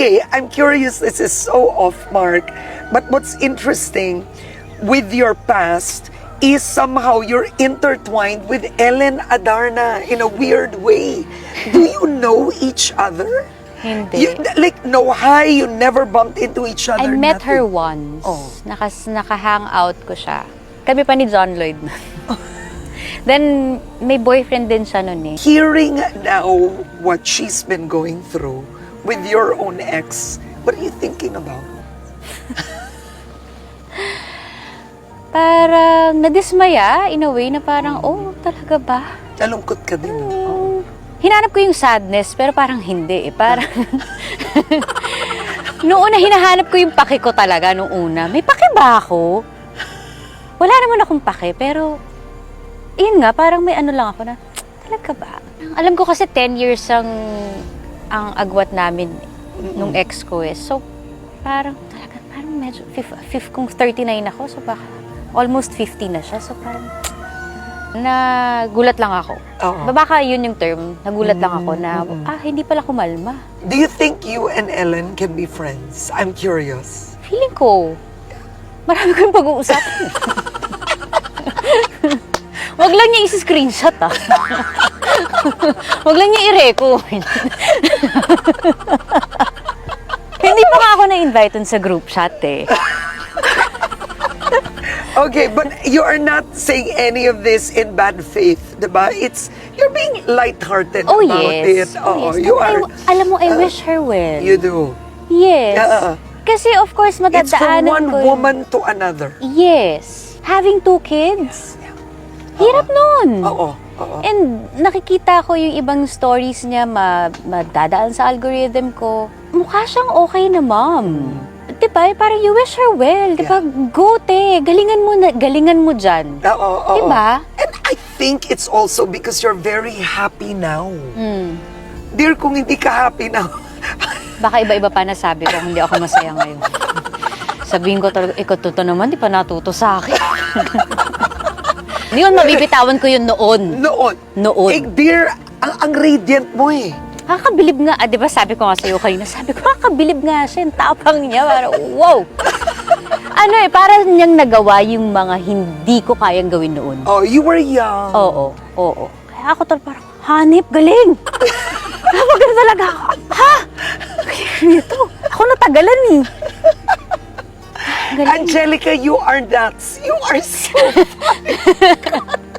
Okay, I'm curious. This is so off mark. But what's interesting with your past is somehow you're intertwined with Ellen Adarna in a weird way. Do you know each other? Hindi. You, like, no hi, you never bumped into each other. I met her once. Oh. Nakas, naka-hangout ko siya. Kami pa ni John Lloyd. Then, may boyfriend din siya nun eh. Hearing now what she's been going through with your own ex, what are you thinking about? Parang nadismaya in a way na parang, oh, talaga ba? Nalungkot ka din. no? Mm, Hinanap ko yung sadness, pero parang hindi eh. Parang, noong una hinahanap ko yung pake ko talaga, noong una. May pake ba ako? Wala naman akong pake, pero, yun nga, parang may ano lang ako na, talaga ba? Alam ko kasi 10 years ang, ang agwat namin nung ex ko eh. So, parang, talaga, parang medyo, fifth, fifth kung 39 ako, so baka, almost 50 na siya. So, parang, nagulat lang ako. Oo. Baka yun yung term. Nagulat lang ako na, Mm, mm. ah, hindi pala kumalma. Do you think you and Ellen can be friends? I'm curious. Feeling ko, marami kong pag-uusapan. Wag lang niya isi-screenshot ah. Wag lang niya i-record. Hindi pa nga ako na-invite dun sa group chat eh. Okay, but you are not saying any of this in bad faith, diba? It's, you're being lighthearted Oh about yes. it. Oh, Oo, yes. you I- are, alam mo, I uh, wish her well. you do. Yes. Yeah. Kasi of course, It's from madadaanan one ko yun. woman to another. Yes. Having two kids. Hirap nun. Oo, oo. And nakikita ko yung ibang stories niya ma madadaan sa algorithm ko. Mukha siyang okay na mom. Di ba? Parang you wish her well. Di ba? Go, te. Galingan mo, na, galingan mo dyan. Oo, oo. Di ba? And I think it's also because you're very happy now. Hmm. Dear, kung hindi ka happy now, Baka iba-iba pa na sabi ko, hindi ako masaya ngayon. Sabihin ko talaga, ikaw totoo naman, di pa natuto sa akin. Yun, mabibitawan ko yun noon. noon. Noon. Eh, dear, ang, ang radiant mo eh. Kakabilib nga, ah, di ba sabi ko nga sa'yo kanina, sabi ko, kakabilib nga siya, yung tapang niya, parang, wow! ano eh, para niyang nagawa yung mga hindi ko kayang gawin noon. Oh, you were young. Oo, oo. Kaya ako tal parang, hanip, galing! Napagano talaga ako, ha? Ito, ako natagalan eh. Angelica, you are nuts. You are so funny.